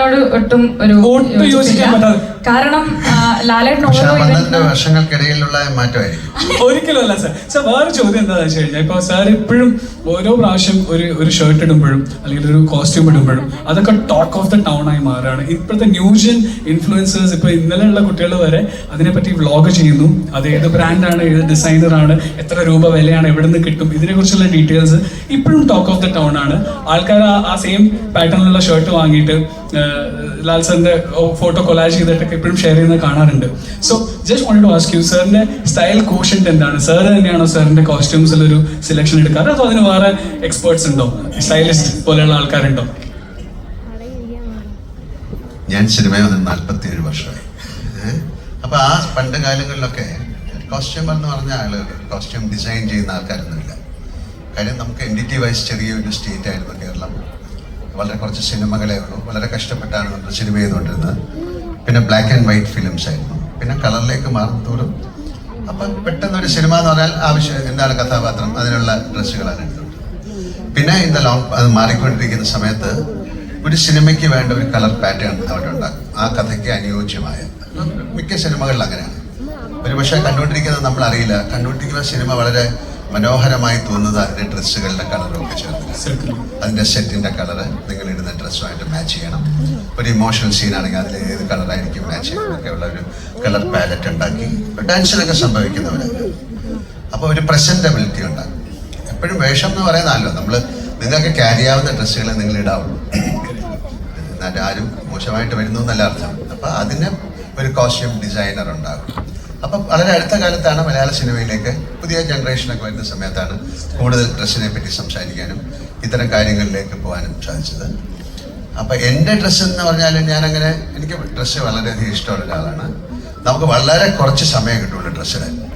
അതിനോട് ഒട്ടും ഒരു ഒട്ടും യോജിക്കാൻ. പറ്റാതെ. കാരണം ലാലേട്ടൻ ഓരോ വർഷങ്ങൾക്കിടയിലുള്ള മാറ്റമായിരിക്കും. ഒരിക്കലും അല്ല സാർ. സാർ വേറെ ചോദ്യം എന്താണെന്ന് വെച്ച് കഴിഞ്ഞാൽ ഇപ്പൊ സാർ ഇപ്പോഴും ഓരോ പ്രാവശ്യം ഒരു ഒരു ഷർട്ട് ഇടുമ്പോഴും അല്ലെങ്കിൽ ഒരു കോസ്റ്റ്യൂം ഇടുമ്പോഴും അതൊക്കെ ടോക്ക് ഓഫ് ദ ടൗൺ ആയി മാറുകയാണ്. ഇപ്പോഴത്തെ ന്യൂജൻ ഇൻഫ്ലുവൻസേഴ്സ് ഇപ്പൊ ഇന്നലെയുള്ള കുട്ടികൾ വരെ അതിനെപ്പറ്റി വ്ളോഗ് ചെയ്യുന്നു. അത് ഏത് ബ്രാൻഡാണ് ഏത് ഡിസൈനർ ആണ് എത്ര രൂപ വിലയാണ് എവിടെ നിന്ന് കിട്ടും ഇതിനെക്കുറിച്ചുള്ള ഡീറ്റെയിൽസ് ഇപ്പോഴും ടോക്ക് ഓഫ് ദ ടൗൺ ആണ്. ആൾക്കാർ ആ- സെയിം പാറ്റേണിലുള്ള ഷർട്ട് വാങ്ങിയിട്ട് ലാൽ സാറിന്റെ ഫോട്ടോ കൊലാജ് ചെയ്തിട്ടൊക്കെ ഇപ്പോഴും ഷെയർ ചെയ്യുന്നത് കാണാറുണ്ട്. So just want to ask you സാറിന്റെ സ്റ്റൈൽ കോഷൻ എന്താണ്? സാർ തന്നെയാണോ സാറിന്റെ കോസ്റ്റ്യൂംസിൽ ഒരു സെലക്ഷൻ എടുക്കാറ്? അതോ അതിന് വേറെ എക്സ്പേർട്സ് ഉണ്ടോ? സ്റ്റൈലിസ്റ്റ് പോലെയുള്ള ആൾക്കാരുണ്ടോ? ഞാൻ സിനിമയിൽ വന്ന് നാൽപ്പത്തി ഏഴ് വർഷമായി. ഏഹ്? അപ്പൊ ആ പണ്ട് കാലങ്ങളിലൊക്കെ കോസ്റ്റ്യൂമർ എന്ന് പറഞ്ഞ ആളുകൾ കോസ്റ്റ്യൂം ഡിസൈൻ ചെയ്യുന്ന ആൾക്കാരൊന്നുമില്ല. കാര്യം നമുക്ക് എൻ ഡി ടി വൈസ് ചെറിയൊരു സ്റ്റേറ്റ് ആയിരുന്നു കേരളം. വളരെ കുറച്ച് സിനിമകളെ ഉള്ളൂ. വളരെ കഷ്ടപ്പെട്ടാണ് നമ്മൾ സിനിമ ചെയ്തുകൊണ്ടിരുന്നത്. പിന്നെ ബ്ലാക്ക് ആൻഡ് വൈറ്റ് ഫിലിംസ് ആയിരുന്നു. പിന്നെ കളറിലേക്ക് മാറത്തോളും അപ്പം പെട്ടെന്ന് ഒരു സിനിമ എന്ന് പറഞ്ഞാൽ ആവശ്യം എന്താണ് കഥാപാത്രം അതിനുള്ള ഡ്രസ്സുകളാണ് എടുത്തത്. പിന്നെ ഇന്ന് ലോങ് അത് മാറിക്കൊണ്ടിരിക്കുന്ന സമയത്ത് ഒരു സിനിമയ്ക്ക് വേണ്ട ഒരു കളർ പാറ്റേൺ അവിടെ ഉണ്ടാക്കും. ആ കഥയ്ക്ക് അനുയോജ്യമായ. മിക്ക സിനിമകളിൽ അങ്ങനെയാണ്. ഒരു പക്ഷേ കണ്ടുകൊണ്ടിരിക്കുന്നത് നമ്മൾ അറിയില്ല കണ്ടുകൊണ്ടിരിക്കുന്ന സിനിമ വളരെ മനോഹരമായി തോന്നുന്നത് അതിന്റെ ഡ്രസ്സുകളുടെ കളറും ഒക്കെ ചേർന്ന് അതിന്റെ സെറ്റിന്റെ കളറ് നിങ്ങൾ ഇടുന്ന ഡ്രസ്സുമായിട്ട് മാച്ച് ചെയ്യണം. ഒരു ഇമോഷണൽ സീനാണെങ്കിൽ അതിൽ ഏത് കളറായിരിക്കും മാച്ച് ചെയ്യണം ഒക്കെ ഉള്ള ഒരു കളർ പാലറ്റ് ഉണ്ടാക്കി. ഡാൻസിലൊക്കെ സംഭവിക്കുന്നവരാണ്. അപ്പോൾ ഒരു പ്രസന്റബിലിറ്റി ഉണ്ടാകും. എപ്പോഴും വേഷം എന്ന് പറയുന്നതല്ലോ. നമ്മൾ നിങ്ങൾക്ക് ക്യാരി ആവുന്ന ഡ്രസ്സുകളെ നിങ്ങൾ ഇടാവുള്ളൂ. എന്നാലും ആരും മോശമായിട്ട് വരുന്നു എന്നല്ല അർത്ഥം. അപ്പോൾ അതിന് ഒരു കോസ്റ്റ്യൂം ഡിസൈനർ ഉണ്ടാകും. അപ്പം വളരെ അടുത്ത കാലത്താണ് മലയാള സിനിമയിലേക്ക് പുതിയ ജനറേഷനൊക്കെ വരുന്ന സമയത്താണ് കൂടുതൽ ഡ്രസ്സിനെ പറ്റി സംസാരിക്കാനും ഇത്തരം കാര്യങ്ങളിലേക്ക് പോകാനും സാധിച്ചത്. അപ്പം എന്റെ ഡ്രസ്സ് എന്ന് പറഞ്ഞാൽ ഞാനങ്ങനെ എനിക്ക് ഡ്രസ്സ് വളരെയധികം ഇഷ്ടമുള്ള ഒരാളാണ്. നമുക്ക് വളരെ കുറച്ച് സമയം കിട്ടുള്ളൂ ഡ്രസ്സിന്